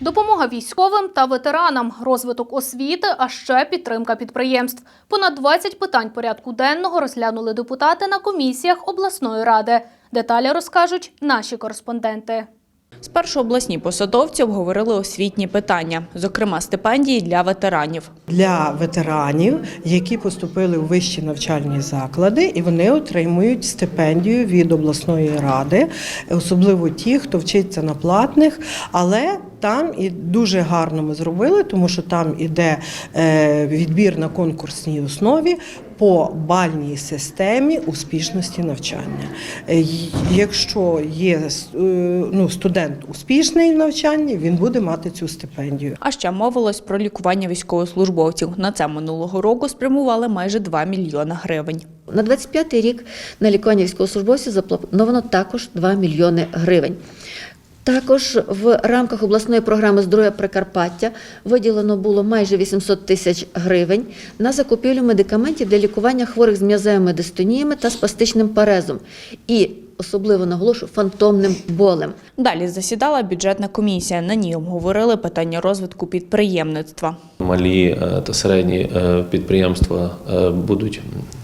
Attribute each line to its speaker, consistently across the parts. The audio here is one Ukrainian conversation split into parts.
Speaker 1: Допомога військовим та ветеранам, розвиток освіти, а ще підтримка підприємств. Понад 20 питань порядку денного розглянули депутати на комісіях обласної ради. Деталі розкажуть наші кореспонденти.
Speaker 2: Спершу обласні посадовці обговорили освітні питання, зокрема стипендії для ветеранів.
Speaker 3: для ветеранів, які поступили у вищі навчальні заклади, і вони отримують стипендію від обласної ради, особливо ті, хто вчиться на платних, але там і дуже гарно ми зробили, тому що там іде е, відбір на конкурсній основі по бальній системі успішності навчання. Е, Якщо є е, ну, студент успішний в навчанні, він буде мати цю стипендію.
Speaker 2: А ще мовилось про лікування військовослужбовців. На це минулого року спрямували майже 2 мільйона гривень.
Speaker 4: На 25-й рік на лікування військовослужбовців заплановано також 2 мільйони гривень. Також в рамках обласної програми здоров'я Прикарпаття виділено було майже 800 тисяч гривень на закупівлю медикаментів для лікування хворих з м'язевими дистоніями та спастичним парезом. І особливо наголошую фантомним болем.
Speaker 2: Далі засідала бюджетна комісія. На ній обговорили питання розвитку підприємництва.
Speaker 5: Малі е, та середні е, підприємства е, будуть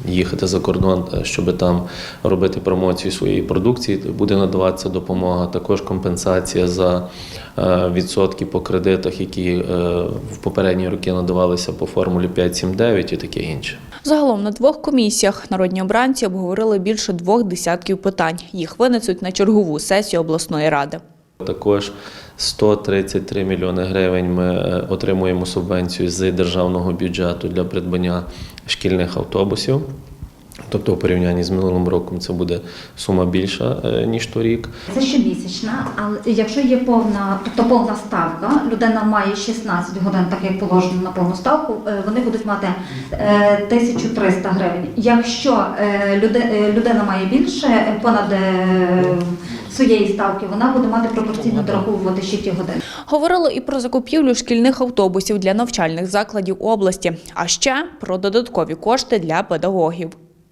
Speaker 5: їхати за кордон, щоб там робити промоцію своєї продукції. Буде надаватися допомога, також компенсація за відсотки по кредитах, які е, в попередні роки надавалися по формулі 5-7-9 і таке інше.
Speaker 2: Загалом на двох комісіях народні обранці обговорили більше двох десятків питань. Їх винесуть на чергову сесію обласної ради.
Speaker 5: Також 133 мільйони гривень ми е, отримуємо субвенцію з державного бюджету для придбання шкільних автобусів. Тобто, у порівнянні з минулим роком це буде сума більша е, ніж торік.
Speaker 6: Це щомісячна, але якщо є повна, тобто повна ставка, людина має 16 годин, так як положено на повну ставку, е, вони будуть мати е, 1300 гривень. Якщо е, е, людина має більше е, понад е, своєї ставки, вона буде мати пропорційно дораховувати ще ті години.
Speaker 2: Говорили і про закупівлю шкільних автобусів для навчальних закладів області, а ще про додаткові кошти для педагогів.